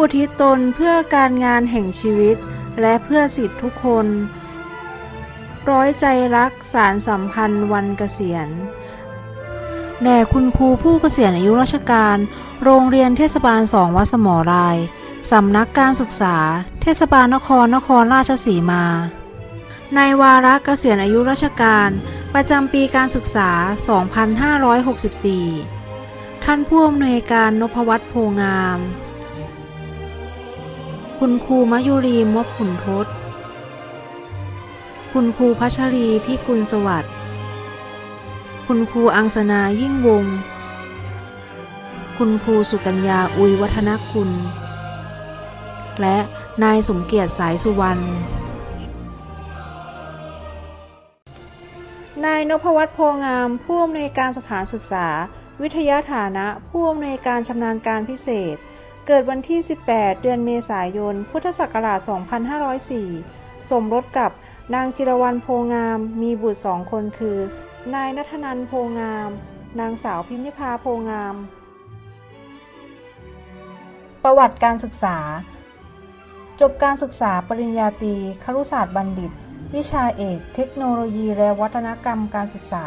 อุทิศตนเพื่อการงานแห่งชีวิต และเพื่อสิทธิทุกคน ร้อยใจรักสารสัมพันธ์วันเกษียณแด่คุณครูผู้เกษียณอายุราชการ โรงเรียนเทศบาลสองวัดสมอราย สำนักการศึกษา เทศบาลนครนครราชสีมา ในวาระเกษียณอายุราชการ ประจำปีการศึกษา 2564 ท่านผู้อำนวยการนพวัฒน์โพงาม คุณครูมยุรีมวขุนทศ คุณครูพัชรีพิกุลสวัสดิ์ คุณครูอังสนายิ่งวง คุณครูสุกัญญาอุยวัฒนกุล และนายสมเกียรติสายสุวรรณ นายนพวัฒน์โพงามผู้อำนวยการสถานศึกษา วิทยาฐานะผู้อำนวยการชำนาญการพิเศษ เกิดวันที่ 18 เดือนเมษายน พุทธศักราช 2504 สมรสกับนางจิรวรรณโพงาม มีบุตรสองคนคือ นายนัทนันโพงาม นางสาวพิมพิพาโพงาม ประวัติการศึกษา จบการศึกษาปริญญาตรีครุศาสตร์บัณฑิต วิชาเอก เทคโนโลยีและวัฒนกรรมการศึกษา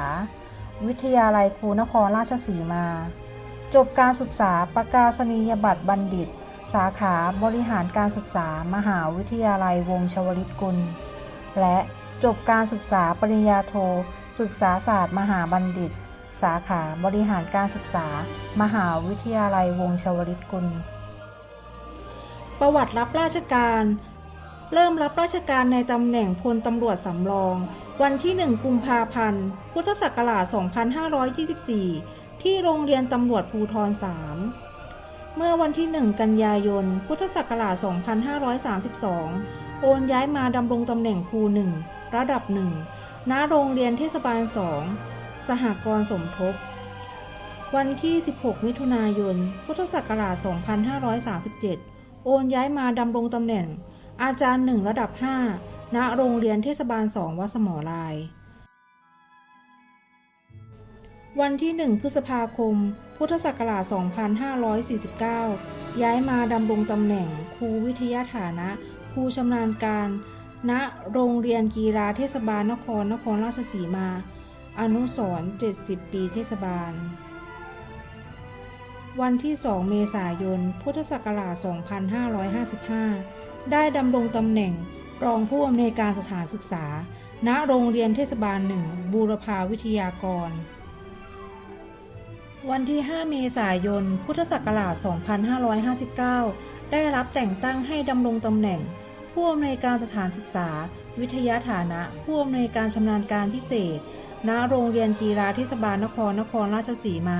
วิทยาลัยครูนครราชสีมา จบการศึกษาประกาศนียบัตรบัณฑิต สาขาบริหารการศึกษามหาวิทยาลัยวงชวลิตกุล และจบการศึกษาปริญญาโท ศึกษาศาสตร์มหาบัณฑิต สาขาบริหารการศึกษา มหาวิทยาลัยวงชวลิตกุล ประวัติรับราชการ เริ่มรับราชการในตำแหน่งพลตำรวจสำรอง วันที่ 1 กุมภาพันธ์ พุทธศักราช 2524 ที่โรงเรียนตำรวจภูทร 3 เมื่อวันที่ 1 กันยายน พุทธศักราช 2532 โอนย้ายมาดำรงตำแหน่งครู 1 ระดับ 1 ณ โรงเรียนเทศบาล 2 สหกรณ์สมทบ วันที่ 16 มิถุนายน พุทธศักราช 2537 โอนย้ายมาดำรงตำแหน่ง อาจารย์หนึ่งระดับ 5 ณ โรงเรียนเทศบาล 2 วัดสมอลาย วันที่ 1 พฤษภาคม พุทธศักราช 2549 ย้ายมาดำรงตำแหน่งครูวิทยาฐานะ ครูชำนาญการ ณ โรงเรียนกีฬาเทศบาลนครนครราชสีมา อนุสร70 ปีเทศบาล วันที่ 2 เมษายน พุทธศักราช 2555 ได้ดำรงตำแหน่งรองผู้อำนวยการสถานศึกษา ณ โรงเรียนเทศบาลหนึ่งบูรพาวิทยากร วันที่ 5 เมษายน พุทธศักราช 2559 ได้รับแต่งตั้งให้ดำรงตำแหน่ง ผู้อำนวยการสถานศึกษา วิทยาฐานะ ผู้อำนวยการชำนาญการพิเศษ ณ โรงเรียนกีฬาเทศบาลนครนครราชสีมา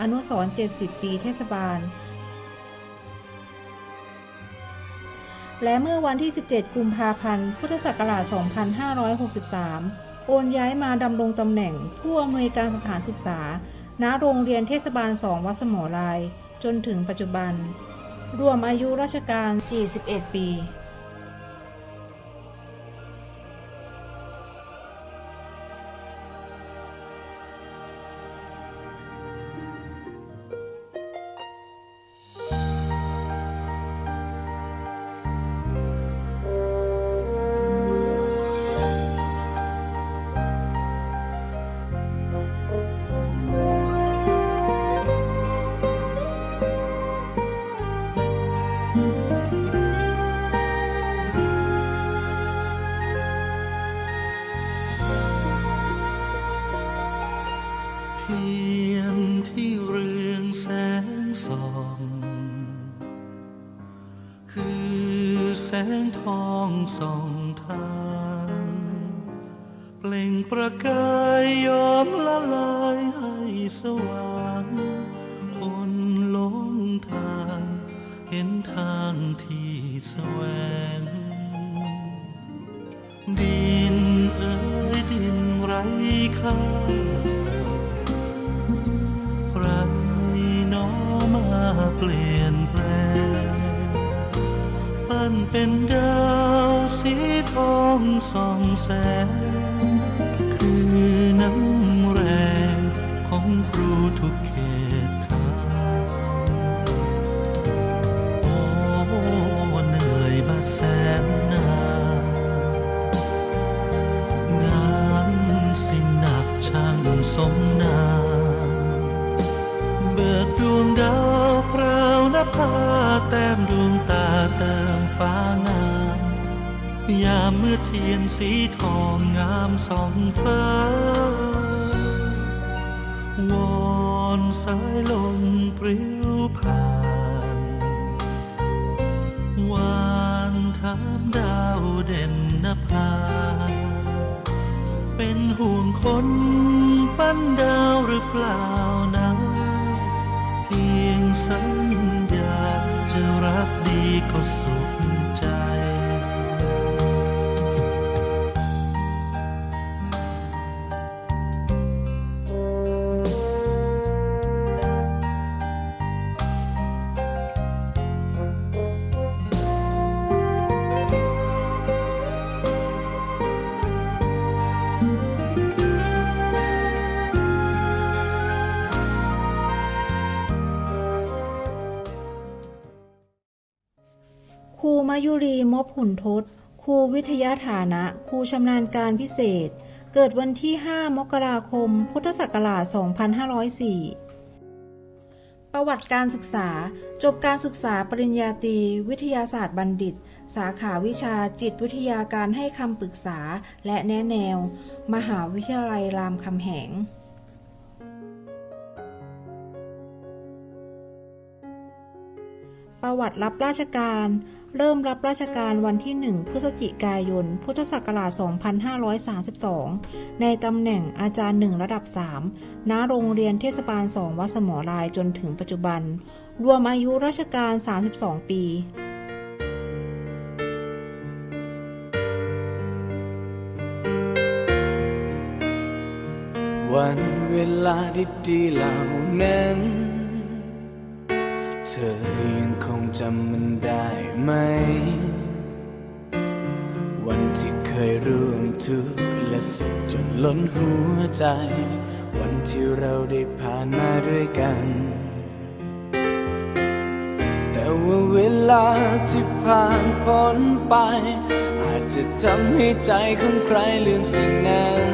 อนุสรณ์70 ปีเทศบาล และเมื่อวันที่ 17 กุมภาพันธ์ พุทธศักราช 2563 โอนย้ายมาดำรงตำแหน่ง ผู้อำนวยการสถานศึกษา ณโรงเรียนเทศบาล 2 วัดสมอลาย จนถึงปัจจุบัน รวมอายุราชการ 41 ปี ยอมละลายให้สว่างคนหลงทางเห็นทางที่แสวง ดินเอ่ยดินไร้ค่าใครน้อมาเปลี่ยนแปลงปั้นเป็นดาวสีทองส่องแสง ผ้าแต้มดวงตาเติมฟ้างาม ยามเมื่อเทียนสีทองงามสองฟ้าวอนสายลมปลิวผ่านวานถามดาวเด่นนภา เป็นห่วงคนปั้นดาวหรือเปล่า จะรักดีก็สุ มายุรีมบหุ่นทศครูวิทยาฐานะ ครูชำนาญการพิเศษ เกิดวันที่ 5 มกราคม พุทธศักราช 2504 ประวัติการศึกษา จบการศึกษาปริญญาตรีวิทยาศาสตร์บัณฑิต สาขาวิชาจิตวิทยาการให้คำปรึกษาและแนะแนว มหาวิทยาลัยรามคำแหงประวัติรับราชการ เริ่มรับราชการวันที่ 1 พฤศจิกายน พุทธศักราช 2532 ในตำแหน่งอาจารย์หนึ่งระดับ 3 ณ โรงเรียนเทศบาล 2 วัดสมอลายจนถึงปัจจุบัน รวมอายุราชการ 32 ปีวันเวลาดีๆเหล่านั้น เธอยังคง จำมันได้ไหม วันที่เคยร่วมทุกข์และสุขจนล้นหัวใจ วันที่เราได้ผ่านมาด้วยกัน แต่ว่าเวลาที่ผ่านพ้นไป อาจจะทำให้ใจของใครลืมสิ่งนั้น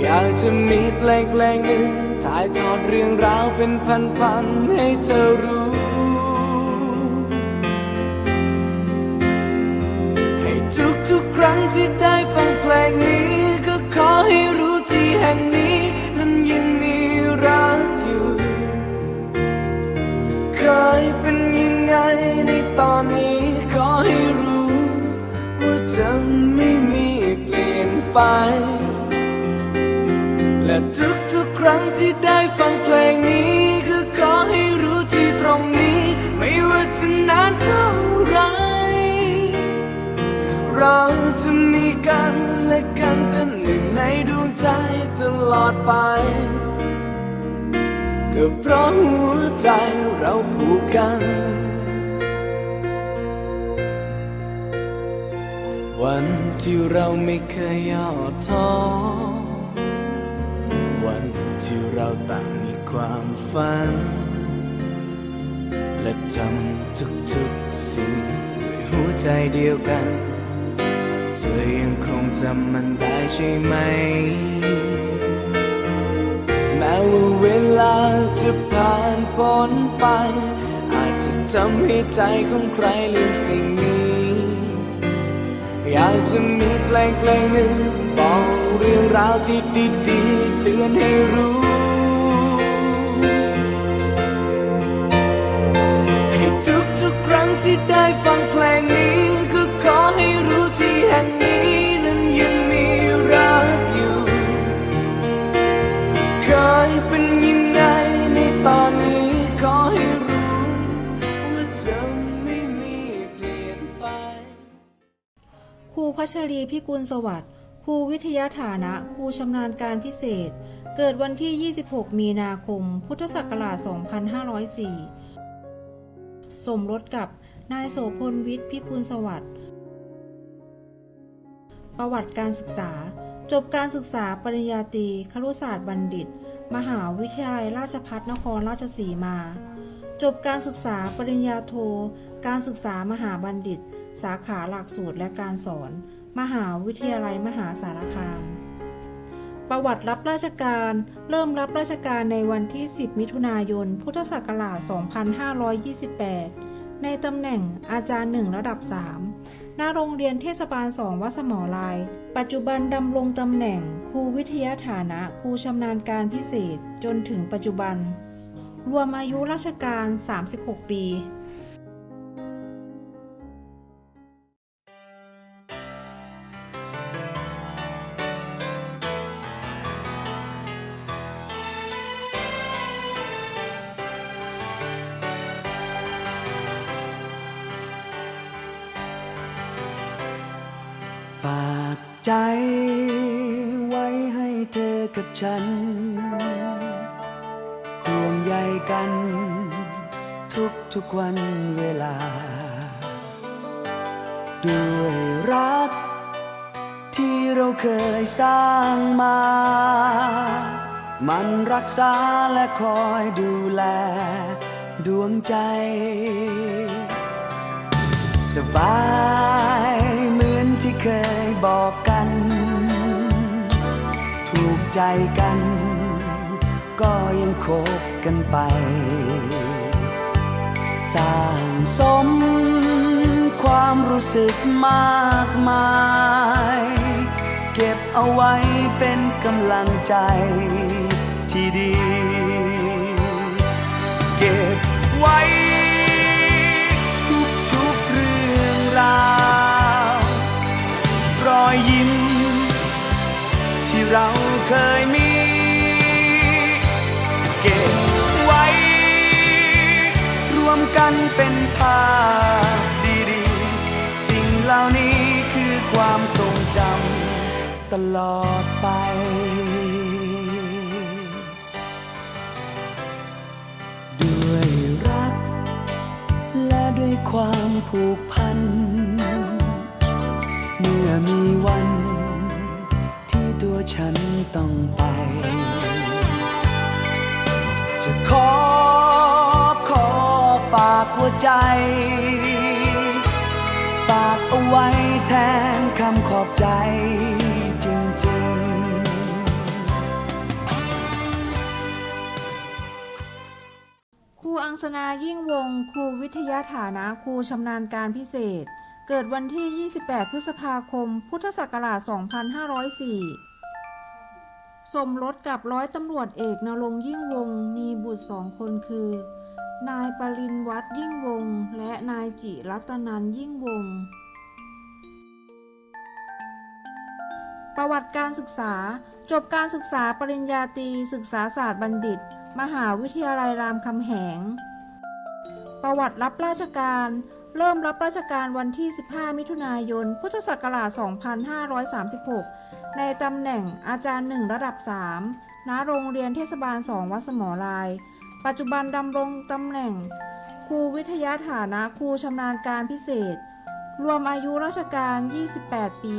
อยากจะมีเพลงเพลงหนึ่งถ่ายทอดเรื่องราวเป็นพันๆให้เธอรู้ ทุกครั้งที่ได้ฟังเพลงนี้ ก็ขอให้รู้ที่แห่งนี้ นั้นยังมีรักอยู่ เคยเป็นยังไงในตอนนี้ขอให้รู้ ว่าจะไม่มีเปลี่ยนไป และทุกๆครั้งที่ได้ฟังเพลงนี้ เราจะมีกันและกันเป็นหนึ่งในดวงใจตลอดไป ก็เพราะหัวใจเราผูกกัน วันที่เราไม่เคยย่อท้อ วันที่เราต่างมีความฝัน และทำทุกๆสิ่งด้วยหัวใจเดียวกัน ธอยังคงจำมันได้ใช่ไหม แม้ว่าเวลาจะผ่านพ้นไป อาจจะทำให้ใจของใครลืมสิ่งนี้ อยากจะมีเพลงเพลงหนึ่งบอกเรื่องราวที่ดีๆเตือนให้รู้ให้ทุกทุกๆครั้งที่ได้ฟังเพลงนี้ พัชรีพิกุลสวัสดิ์ครูวิทยาฐานะครูชำนาญการพิเศษ เกิดวันที่ 26 มีนาคม พุทธศักราช 2504 สมรสกับนายโสพลวิทย์พิกุลสวัสดิ์ประวัติการศึกษา จบการศึกษาปริญญาตรีครุศาสตร์บัณฑิต มหาวิทยาลัยราชภัฏนครราชสีมา จบการศึกษาปริญญาโท การศึกษามหาบัณฑิต สาขาหลักสูตรและการสอน มหาวิทยาลัยมหาสารคาม ประวัติรับราชการ เริ่มรับราชการในวันที่ 10 มิถุนายน พุทธศักราช 2528 ในตำแหน่งอาจารย์หนึ่งระดับ 3 ณ โรงเรียนเทศบาล2วัดสมอลาย ปัจจุบันดำรงตำแหน่งครูวิทยาฐานะครูชำนาญการพิเศษจนถึงปัจจุบัน รวมอายุราชการ 36 ปี ด้วยรัก ที่เราเคยสร้างมา มันรักษาและคอยดูแล ดวงใจ สบายเหมือนที่เคยบอกกัน ถูกใจกัน ก็ยังคบกันไป สร้างสม ความรู้สึกมากมาย เก็บเอาไว้เป็นกำลังใจที่ดี เก็บไว้ทุกทุกเรื่องราว รอยยิ้ม ที่เราเคยมี เก็บไว้ รวมกันเป็นภาพ ล่านี้คือความทรงจำตลอดไปด้วยรัก และด้วยความผูกพัน เมื่อมีวัน ที่ตัวฉันต้องไป จะขอขอฝากหัวใจ เอาไว้แทนคำขอบใจจริงๆ ครูอังสนายิ่งวงศ์ครูวิทยาฐานะครูชำนาญการพิเศษ เกิดวันที่ 28 พฤษภาคม พุทธศักราช 2504 สมรสกับร้อยตำรวจเอกนรงยิ่งวงศ์มีบุตรสองคนคือนายปรินวัฒน์ยิ่งวงศ์และนายจิรัตนันยิ่งวง ประวัติการศึกษา จบการศึกษาปริญญาตรีศึกษาศาสตร์บัณฑิต มหาวิทยาลัยรามคำแหง ประวัติรับราชการ เริ่มรับราชการวันที่ 15 มิถุนายน พุทธศักราช 2536 ในตำแหน่งอาจารย์หนึ่งระดับ 3 ณ โรงเรียนเทศบาล 2 วัดสมอลาย ปัจจุบันดำรงตำแหน่ง ครูวิทยาฐานะครูชำนาญการพิเศษ รวมอายุราชการ 28 ปี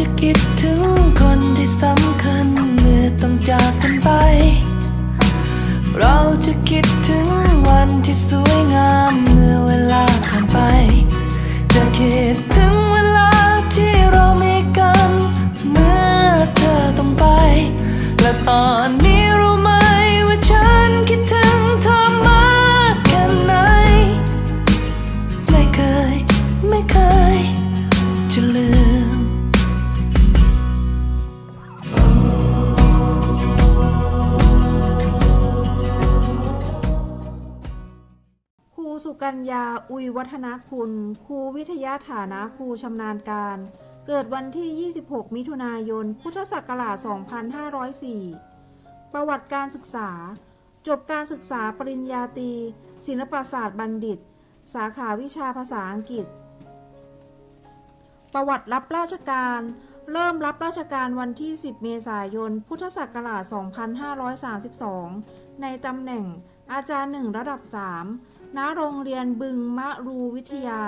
เรา อุยวัฒนคุณ ครูวิทยาฐานะครูชำนาญการ เกิดวันที่ 26 มิถุนายน พุทธศักราช 2504 ประวัติการศึกษา จบการศึกษาปริญญาตรีศิลปศาสตร์บัณฑิต สาขาวิชาภาษาอังกฤษ ประวัติรับราชการ เริ่มรับราชการวันที่ 10 เมษายน พุทธศักราช 2532 ในตำแหน่งอาจารย์หนึ่งระดับ 3 ณโรงเรียนบึงมะรูวิทยา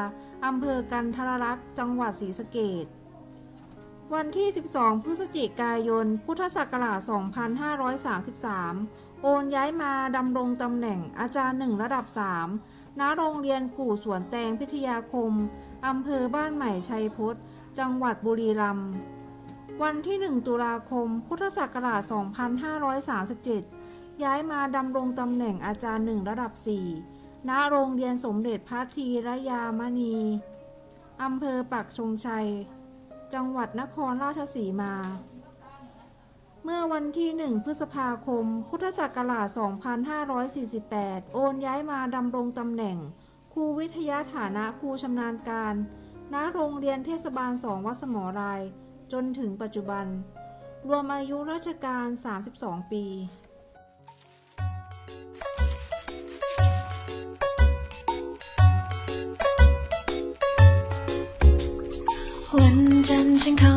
อำเภอกันทรลักษ์จังหวัดศรีสะเกษวันที่ 12 พฤศจิกายน พุทธศักราช 2533 โอนย้ายมาดำรงตำแหน่งอาจารย์หนึ่งระดับ 3 ณ โรงเรียนกู่สวนแตงพิทยาคม อำเภอบ้านใหม่ชัยพจน์จังหวัดบุรีรัมย์ วันที่ 1 ตุลาคม พุทธศักราช 2537 ย้ายมาดำรงตำแหน่งอาจารย์หนึ่งระดับ 4 ณโรงเรียนสมเด็จพระทีรยามณีอำเภอปักชงชัย จังหวัดนครราชสีมา เมื่อวันที่ 1 พฤษภาคม พุทธศักราช 2548 โอนย้ายมาดำรงตำแหน่งครูวิทยาฐานะครูชำนาญการ ณ โรงเรียนเทศบาล2วัดสมอราย จนถึงปัจจุบัน รวมอายุราชการ 32 ปี จั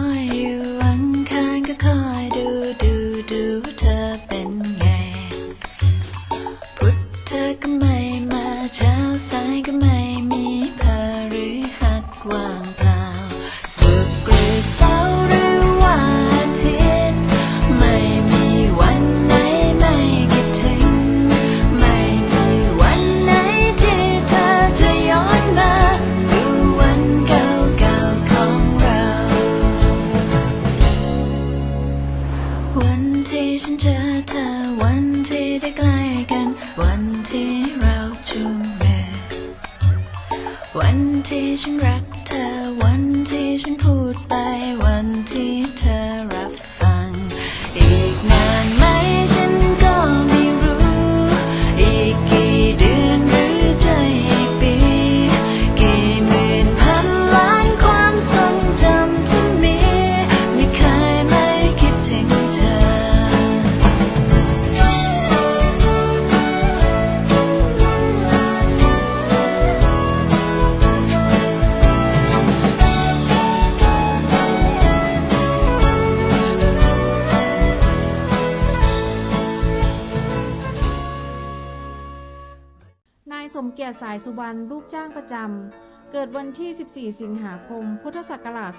ายสุวรรณลูกจ้างประจำ เกิดวันที่ 14 สิงหาคม พุทธศักราช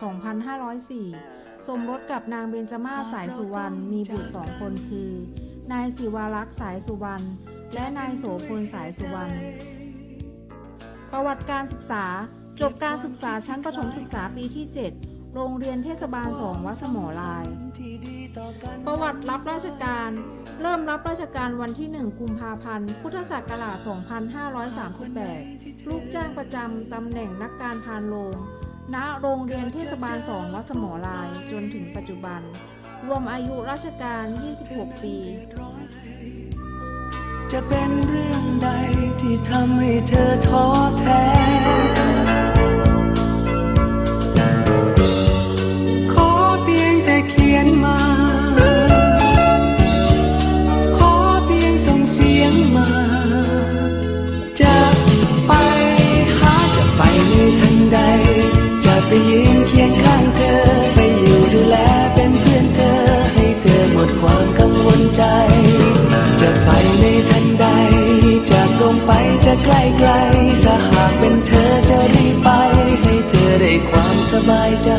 2504 สมรสกับนางเบญจมาศสายสุวรรณ มีบุตรสองคนคือ นายศิวารักษ์สายสุวรรณ และนายโสพลสายสุวรรณ ประวัติการศึกษา จบการศึกษาชั้นประถมศึกษาปีที่ 7 โรงเรียนเทศบาล2วัดสมอลาย ประวัติรับราชการ เริ่มรับราชการวันที่ 1 กุมภาพันธ์ พุทธศักราช 2538 ลูกจ้างประจำตำแหน่งนักการพานโรงณโรงเรียนเทศบาล2วัดสมอลายจนถึงปัจจุบัน รวมอายุราชการ 26 ปี จะเป็นเรื่องใดที่ทำให้เธอท้อแท้ ใจ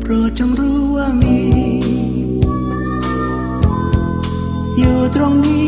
โปรดจงรู้ว่ามี อยู่ตรงนี้